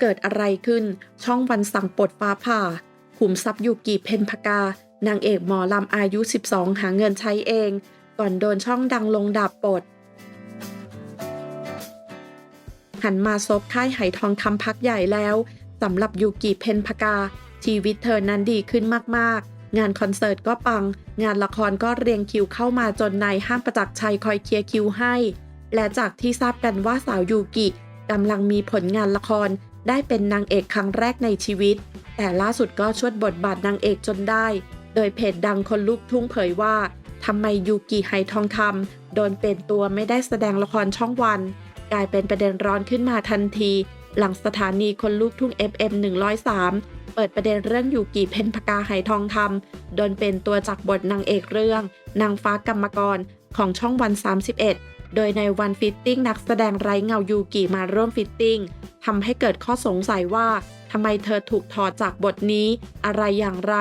เกิดอะไรขึ้น ช่องวันสั่งปลดฟ้าผ่า ขุมทรัพย์ยูกิเพนพกา นางเอกหมอลำอายุ 12 หาเงินใช้เอง ก่อนโดนช่องดังลงดาบปลด หันมาซบค่ายไหทองคำพักใหญ่แล้ว สำหรับยูกิเพนพกา ชีวิตเธอนั้นดีขึ้นมาก ๆ งานคอนเสิร์ตก็ปัง งานละครก็เรียงคิวเข้ามาจนนายห้างประจักษ์ชัยคอยเคลียร์คิวให้ และจากที่ทราบกันว่าสาวยูกิกำลังมีผลงานละครได้เป็นนางเอกครั้งแรกในชีวิต แต่ล่าสุดก็ชวดบทบาทนางเอกจนได้ โดยเพจดังคนลูกทุ่งเผยว่าทำไมยูกิไหทองคำโดนเป็นตัวไม่ได้แสดงละครช่องวัน กลายเป็นประเด็นร้อนขึ้นมาทันที หลังสถานีคนลูกทุ่ง FM 103 เปิดประเด็นเรื่องยูกิเพนพกาไหทองคำโดนเป็นตัวจากบทนางเอกเรื่อง นางฟ้ากรรมกรของช่องวัน 31 โดยในวันฟิตติ้งนักแสดงไร้เงายูกิมาร่วมฟิตติ้งทำให้เกิดข้อสงสัยว่าทำไมเธอถูกถอดจากบทนี้ อะไรอย่างไร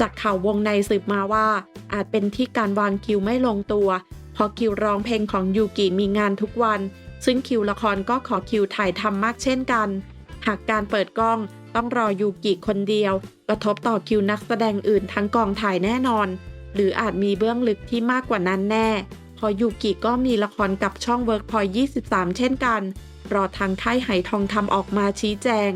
จากข่าววงในสืบมาว่า อาจเป็นที่การวางคิวไม่ลงตัว เพราะคิวร้องเพลงของยูกิมีงานทุกวัน ซึ่งคิวละครก็ขอคิวถ่ายทำมากเช่นกัน หากการเปิดกล้อง ต้องรอยูกิคนเดียว กระทบต่อคิวนักแสดงอื่นทั้งกองถ่ายแน่นอน หรืออาจมีเบื้องลึกที่มากกว่านั้นแน่ พอยูกิก็มีละครกับช่องเวิร์กพอย23 เช่นกัน รอทางค่ายไหทองทำออกมาชี้แจง